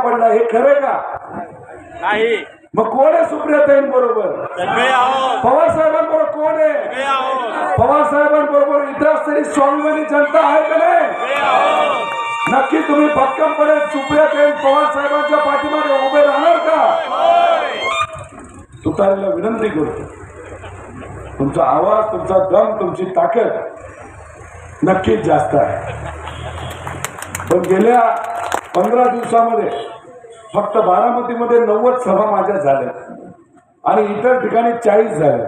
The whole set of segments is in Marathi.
एकट्या पडला हे खरं का? नाही. मग कोण आहे सुप्रियाताईं बरोबर? सगळे आहोत. पवार साहेबांबरोबर कोण आहे? सगळे आहोत. पवार साहेबांबरोबर तरी स्वाभिमानी जनता आहे का नाही? नक्की तुम्ही भक्कमपणे सुप्रियाताईं पवार साहेबांच्या पाठीमागे उभे राहणार का? तुतारीला विनंती करतो तुमचा आवाज तुमचा दम तुमची ताकद नक्कीच जास्त आहे. पण गेल्या पंधरा दिवसामध्ये फक्त बारामतीमध्ये नव्वद सभा माझ्या झाल्या. आणि इतर ठिकाणी चाळीस झाल्या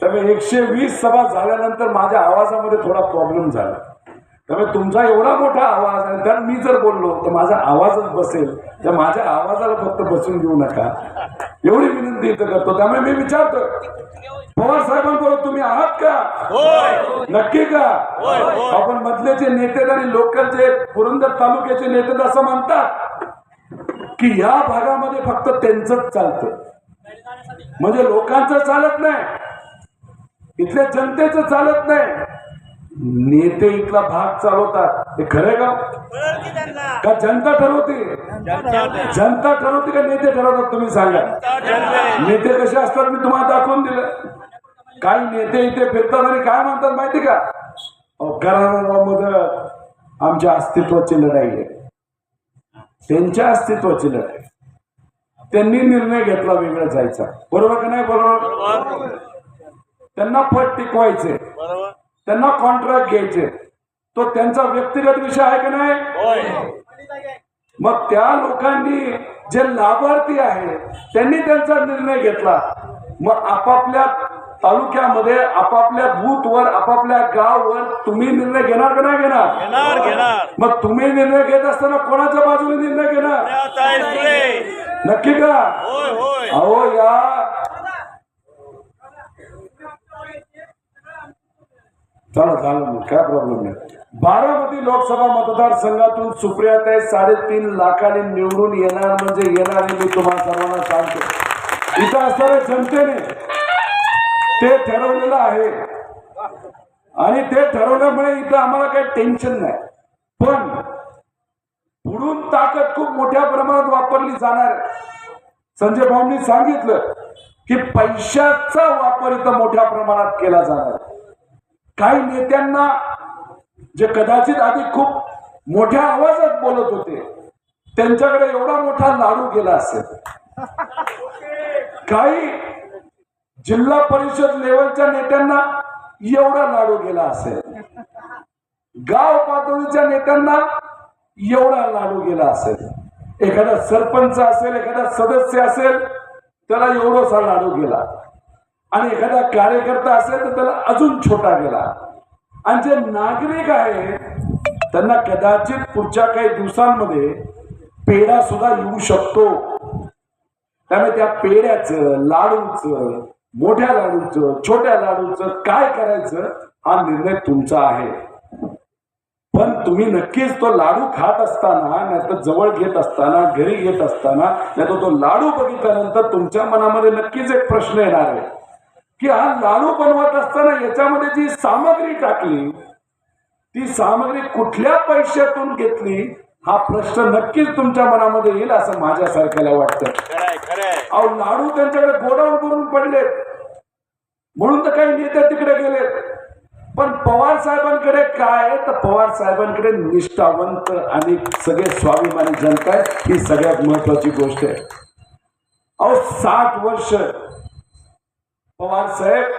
त्यामुळे एकशे वीस सभा झाल्यानंतर माझ्या आवाजामध्ये थोडा प्रॉब्लेम झाला. त्यामुळे तुमचा एवढा मोठा आवाज आणि त्यात मी जर बोललो तर माझा आवाजच बसेल. तर माझ्या आवाजाला फक्त बसून देऊ नका. एवढी विनंती इथं करतो. त्यामुळे मी विचारतो पवार साहेबांबरोबर तुम्ही आहात का? नक्की का. आपण मधलेचे नेते आणि लोकलचे पुरंदर तालुक्याचे नेते असं म्हणतात की या भागामध्ये फक्त त्यांचंच चालतं. म्हणजे लोकांचं चालत नाही. इथल्या जनतेचं चालत नाही. नेते इथला भाग चालवतात. हे खरं का? का जनता ठरवते? जनता ठरवते. का नेते ठरवतात तुम्ही सांगा. नेते कसे असतात मी तुम्हाला दाखवून दिलं. काही नेते इथे फिरतात आणि काय म्हणतात माहिती का? घराण्यामध्ये आमच्या अस्तित्वाची लढाई आहे. त्यांच्या अस्तित्वाची लढाई. त्यांनी निर्णय घेतला वेगळा जायचा. बरोबर का नाही बरोबर? बरोबर. त्यांना फट टिकवायचे. बरोबर. त्यांना कॉन्ट्रॅक्ट घ्यायचे. तो त्यांचा व्यक्तिगत विषय आहे का नाही? मग त्या लोकांनी जे लाभार्थी आहे त्यांनी त्यांचा निर्णय घेतला. मग आपापल्या तालुक्यामध्ये आपापल्या बूथवर आपापल्या गाववर तुम्ही निर्णय घेणार का नाही घेणार? घेणार घेणार. मग तुम्ही निर्णय घेत असताना कोणाच्या बाजूने निर्णय घेणार? नक्की का? अहो या चला झालं मग काय प्रॉब्लेम नाही. बारामती लोकसभा मतदारसंघातून सुप्रियाताई साडेतीन लाखाने निवडून येणार म्हणजे येणार मी तुम्हाला सर्वांना सांगतो. इथं असणाऱ्या जनतेने ते ठरवलेलं आहे. आणि ते ठरवल्यामुळे इथं आम्हाला काही टेन्शन नाही. पण पुढून ताकद खूप मोठ्या प्रमाणात वापरली जाणार संजय भाऊंनी सांगितलं की पैशाचा वापर इथं मोठ्या प्रमाणात केला जाणार आहे. काही नेत्यांना जे कदाचित आधी खूप मोठ्या आवाजात बोलत होते त्यांच्याकडे एवढा मोठा लाडू गेला असेल. काही जिल्हा परिषद लेवलच्या नेत्यांना एवढा लाडू गेला असेल. गाव पातळीच्या नेत्यांना एवढा लाडू गेला असेल. एखादा सरपंच असेल एखादा सदस्य असेल त्याला एवढासा लाडू गेला. आणि एखादा कार्यकर्ता असेल तर त्याला अजून छोटा गेला. आणि जे नागरिक आहे त्यांना कदाचित पुढच्या काही दिवसांमध्ये पेढा सुद्धा येऊ शकतो. त्यामुळे त्या पेढ्याचं लाडूचं मोठ्या लाडूचं छोट्या लाडूचं काय करायचं हा निर्णय तुमचा आहे. पण तुम्ही नक्कीच तो लाडू खात असताना नाही तर जवळ घेत असताना घरी घेत असताना नाही तर तो लाडू बघितल्यानंतर तुमच्या मनामध्ये नक्कीच एक प्रश्न येणार आहे. की हा लाडू बनवत असताना याच्यामध्ये जी सामग्री टाकली ती सामग्री कुठल्या पैशातून घेतली हा प्रश्न नक्कीच तुमच्या मनामध्ये येईल असं माझ्यासारख्याला वाटतं. अहो लाडू त्यांच्याकडे गोडाऊन करून पडले म्हणून तर काही नेते तिकडे गेले पण पवार साहेबांकडे काय? तर पवार साहेबांकडे निष्ठावंत आणि सगळे स्वाभिमानी जनता आहे ही सगळ्यात महत्वाची गोष्ट आहे. अहो साठ वर्ष पवार साहेब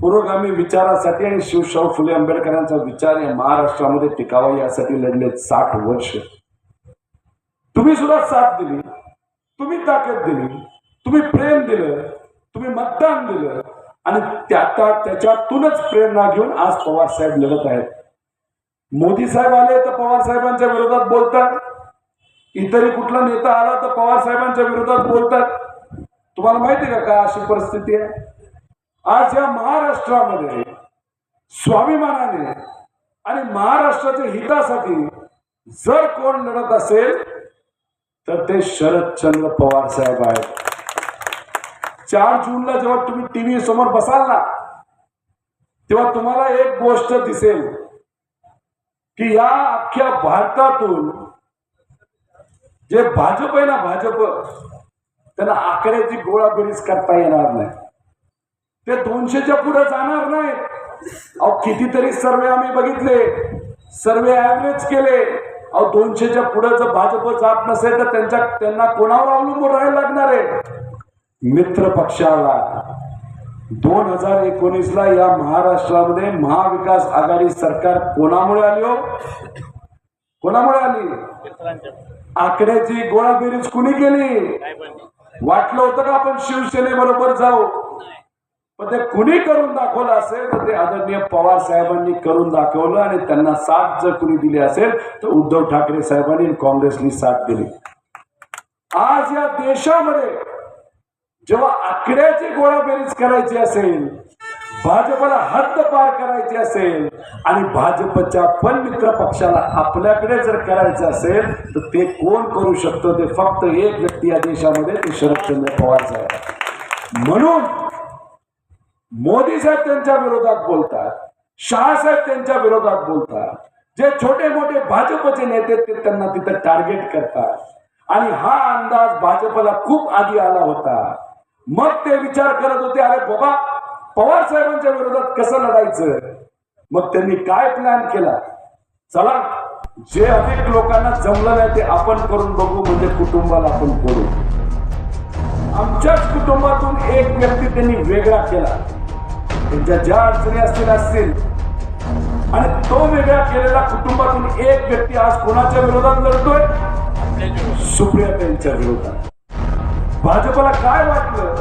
पुरोगामी विचारासाठी आणि शिवशाहू फुले आंबेडकरांचा विचार या महाराष्ट्रामध्ये टिकावा यासाठी लढले साठ वर्ष. तुम्ही सुद्धा साथ दिली तुम्ही ताकद दिली तुम्ही प्रेम दिलं तुम्ही मतदान दिलं आणि त्याचा त्याच्यातूनच प्रेरणा घेऊन आज पवार साहेब लढत आहेत. मोदी साहेब आले तर पवार साहेबांच्या विरोधात बोलतात. इतरही कुठला नेता आला तर पवार साहेबांच्या विरोधात बोलतात. तुम्हाला माहिती आहे का काय अशी परिस्थिती आहे? आज या महाराष्ट्रामध्ये स्वाभिमानाने आणि महाराष्ट्राच्या हितासाठी जर कोण लढत असेल तर ते शरदचंद्र पवार साहेब आहेत. चार जूनला जेव्हा तुम्ही टीव्ही समोर बसाल ना तेव्हा तुम्हाला एक गोष्ट दिसेल की या अख्ख्या भारतातून जे भाजप आहे ना भाजप त्यांना आकड्याची गोळाबेरीज करता येणार नाही. ते दोनशेच्या पुढे जाणार नाहीत. अहो कितीतरी सर्वे आम्ही बघितले. सर्वे ऍव्हरेज केले. अहो दोनशेच्या पुढे जर भाजप जात नसेल तर त्यांच्या त्यांना कोणावर अवलंबून राहायला लागणार आहे? मित्र पक्षाला. दोन हजार एकोणीस ला या महाराष्ट्रामध्ये महाविकास आघाडी सरकार कोणामुळे आली हो? कोणामुळे आली? आकड्याची गोळाबेरीज कुणी केली? वाटलं होतं का आपण शिवसेनेबरोबर जाऊ? पण ते कुणी करून दाखवलं असेल तर ते आदरणीय पवार साहेबांनी करून दाखवलं आणि त्यांना साथ जर कुणी दिली असेल तर उद्धव ठाकरे साहेबांनी आणि काँग्रेसनी साथ दिली. आज या देशामध्ये जेव्हा आकड्याची गोळाबेरीज करायची असेल भाजपला हद्द पार करायची असेल आणि भाजपच्या पण मित्र पक्षाला आपल्याकडे जर करायचं असेल तर ते कोण करू शकतं? ते फक्त एक व्यक्ती या देशामध्ये ते शरदचंद्र पवार साहेब. म्हणून मोदी साहेब त्यांच्या विरोधात बोलतात शहासाहेब त्यांच्या विरोधात बोलतात जे छोटे मोठे भाजपचे नेते ते त्यांना तिथं टार्गेट करतात. आणि हा अंदाज भाजपला खूप आधी आला होता. मग ते विचार करत होते अरे बाबा पवार साहेबांच्या विरोधात कसं लढायचं? मग त्यांनी काय प्लॅन केला? चला जे अनेक लोकांना जमलं नाही ते आपण करून बघू म्हणजे कुटुंबाला आपण करू. आमच्याच कुटुंबातून एक व्यक्ती त्यांनी वेगळा केला. त्यांच्या ज्या अडचणी असतील असतील. आणि तो वेगळा केलेला कुटुंबातून एक व्यक्ती आज कोणाच्या विरोधात लढतोय? सुप्रिया त्यांच्या विरोधात. भाजपला काय वाटलं?